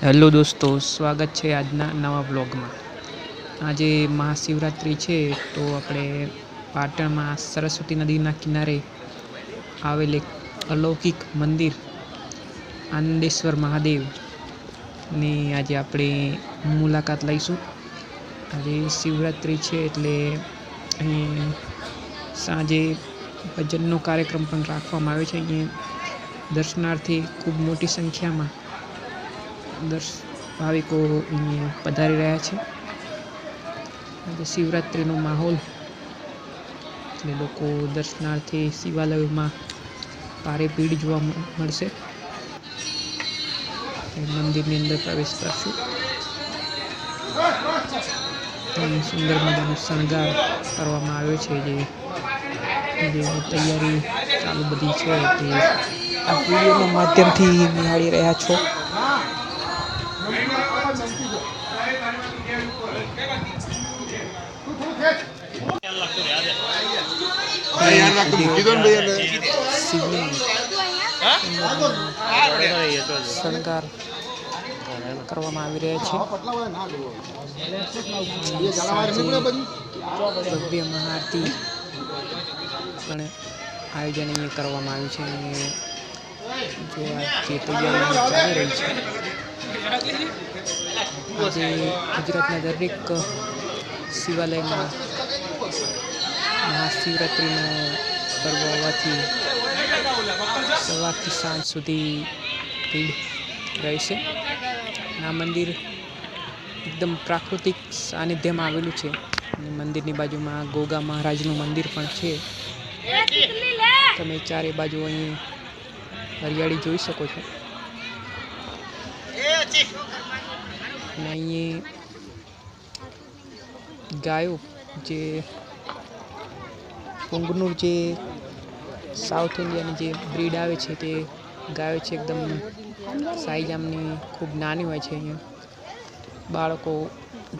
Hello દોસ્તો, સ્વાગત છે આજના નવા બ્લોગમાં આજે મહાશિવરાત્રિ છે તો આપણે પાટણમાં સરસ્વતી નદીના કિનારે આવેલ એક અલૌકિક મંદિર, આનંદેશ્વર મહાદેવની આજે આપણે મુલાકાત લઈશું. આજે શિવરાત્રિ છે એટલે અહીં સાંજે ભજનનો કાર્યક્રમ પણ રાખવામાં આવ્યો છે. અહીંયા દર્શનાર્થી ખૂબ મોટી સંખ્યામાં દર્શ ભાવિકો અહીંયા પધારી રહ્યા છે. આજે શિવરાત્રિનો માહોલ એટલે લોકો દર્શનાર્થે શિવાલયોમાં ભારે ભીડ જોવા મળશે. મંદિરની અંદર પ્રવેશ કરશું. સુંદર મજાનો શણગાર કરવામાં આવ્યો છે જે જે તૈયારી ચાલુ બધી છે. તે આ વિડીયોના માધ્યમથી નિહાળી રહ્યા છો. શણગાર કરવામાં આવી રહ્યા. છે. ભવ્ય મહાઆરતી પણ આયોજન અહીંયા કરવામાં આવ્યું છે જે તૈયારી ચાલી રહી છે આજે ગુજરાતના દરેક શિવાલયમાં મહાશિવરાત્રિનો પર્વ હોવાથી સવારથી સાંજ સુધી ભીડ રહેશે આ મંદિર એકદમ પ્રાકૃતિક સાનિધ્યમાં આવેલું છે. અને મંદિરની બાજુમાં ગોગા મહારાજનું મંદિર પણ છે. તમે ચારે બાજુ અહીં હરિયાળી જોઈ શકો છો. અને અહીં ગાયો જે પુંગનું જે સાઉથ ઇન્ડિયાની જે બ્રીડ આવે છે તે ગાયો છે એકદમ સાઈઝ આમની ખૂબ નાની હોય છે અહીંયા. બાળકો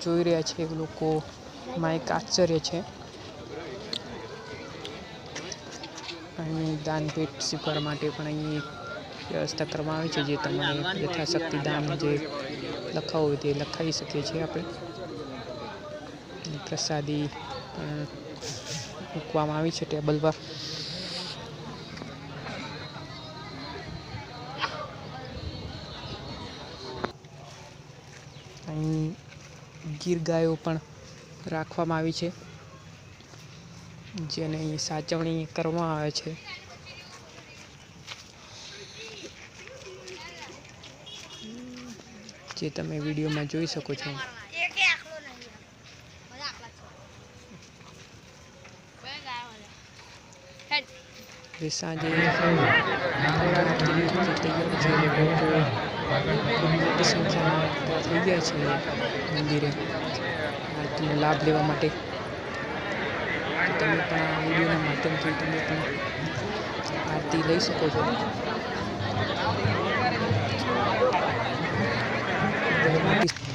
જોઈ રહ્યા છે લોકોમાં એક આશ્ચર્ય છે. અહીં દાનપેટ શીખવા માટે પણ અહીં વ્યવસ્થા કરવામાં આવી છે, જે તમારે યથાશક્તિ દાન જે લખાવું હોય તે લખાવી શકીએ છીએ આપણે. પ્રસાદી મૂકવામાં આવી છે ટેબલ પર અહીં ગીર ગાયો પણ રાખવામાં આવી છે, જેને સાચવણી કરવામાં આવે છે. જે તમે વિડીયોમાં જોઈ શકો છો. સાંજે મોટી સંખ્યામાં થઈ ગયા છે મંદિરે. આરતીનો લાભ લેવા માટે. તમે પણ આ વિડીયોના માધ્યમથી તમે પણ આરતી લઈ શકો છો. পাকিস্তান